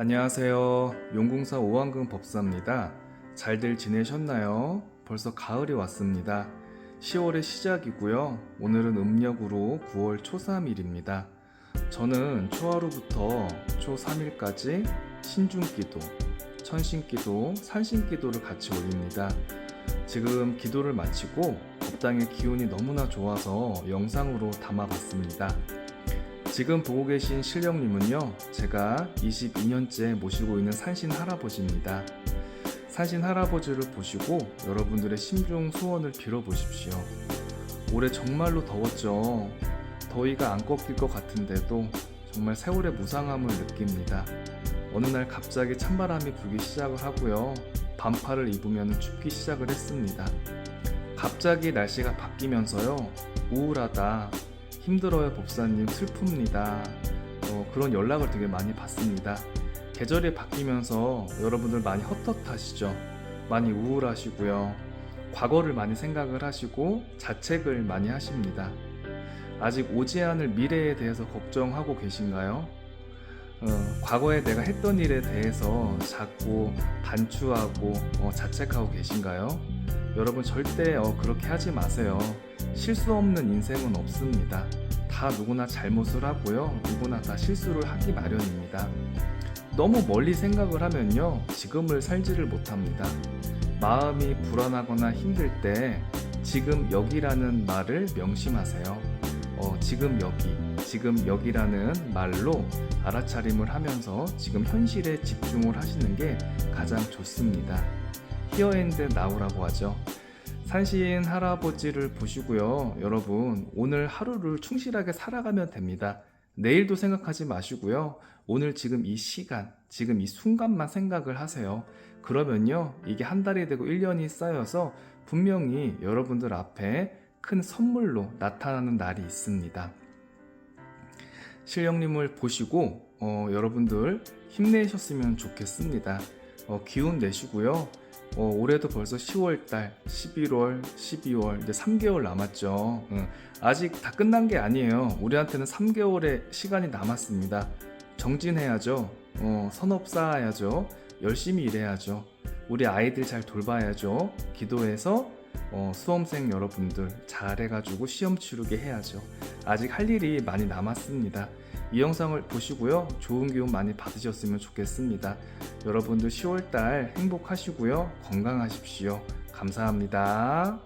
안녕하세요. 용궁사 오왕근 법사입니다. 잘들 지내셨나요? 벌써 가을이 왔습니다. 10월의 시작이고요. 오늘은 음력으로 9월 초3일입니다. 저는 초하루부터 초3일까지 신중기도, 천신기도, 산신기도를 같이 올립니다. 지금 기도를 마치고 법당의 기운이 너무나 좋아서 영상으로 담아봤습니다. 지금 보고 계신 신령님은요, 제가 22년째 모시고 있는 산신 할아버지입니다. 산신 할아버지를 보시고 여러분들의 심중 소원을 빌어보십시오. 올해 정말로 더웠죠. 더위가 안 꺾일 것 같은데도 정말 세월의 무상함을 느낍니다. 어느 날 갑자기 찬바람이 불기 시작을 하고요. 반팔을 입으면 춥기 시작을 했습니다. 갑자기 날씨가 바뀌면서요. 우울하다, 힘들어요 법사님 슬픕니다 어, 그런 연락을 되게 많이 받습니다 계절이 바뀌면서 여러분들 많이 헛헛하시죠 많이 우울하시고요 과거를 많이 생각을 하시고 자책을 많이 하십니다 아직 오지 않을 미래에 대해서 걱정하고 계신가요? 어, 과거에 내가 했던 일에 대해서 자꾸 반추하고 어, 자책하고 계신가요? 여러분 절대 어, 그렇게 하지 마세요. 실수 없는 인생은 없습니다. 다 누구나 잘못을 하고요. 누구나 다 실수를 하기 마련입니다. 너무 멀리 생각을 하면요. 지금을 살지를 못합니다. 마음이 불안하거나 힘들 때 지금 여기라는 말을 명심하세요. 어, 지금 여기, 지금 여기라는 말로 알아차림을 하면서 지금 현실에 집중을 하시는 게 가장 좋습니다. 히어앤드 나우라고 하죠. 산신 할아버지를 보시고요. 여러분, 오늘 하루를 충실하게 살아가면 됩니다. 내일도 생각하지 마시고요. 오늘 지금 이 시간, 지금 이 순간만 생각을 하세요. 그러면요. 이게 한 달이 되고 1년이 쌓여서 분명히 여러분들 앞에 큰 선물로 나타나는 날이 있습니다. 실령님을 보시고 어, 여러분들 힘내셨으면 좋겠습니다. 어, 기운 내시고요. 어, 올해도 벌써 10월달, 11월, 12월, 이제 3개월 남았죠. 응. 아직 다 끝난 게 아니에요. 우리한테는 3개월의 시간이 남았습니다. 정진해야죠. 어, 선업 쌓아야죠. 열심히 일해야죠. 우리 아이들 잘 돌봐야죠. 기도해서 어, 수험생 여러분들 잘해가지고 시험 치르게 해야죠. 아직 할 일이 많이 남았습니다. 이 영상을 보시고요. 좋은 기운 많이 받으셨으면 좋겠습니다. 여러분들 10월달 행복하시고요. 건강하십시오. 감사합니다.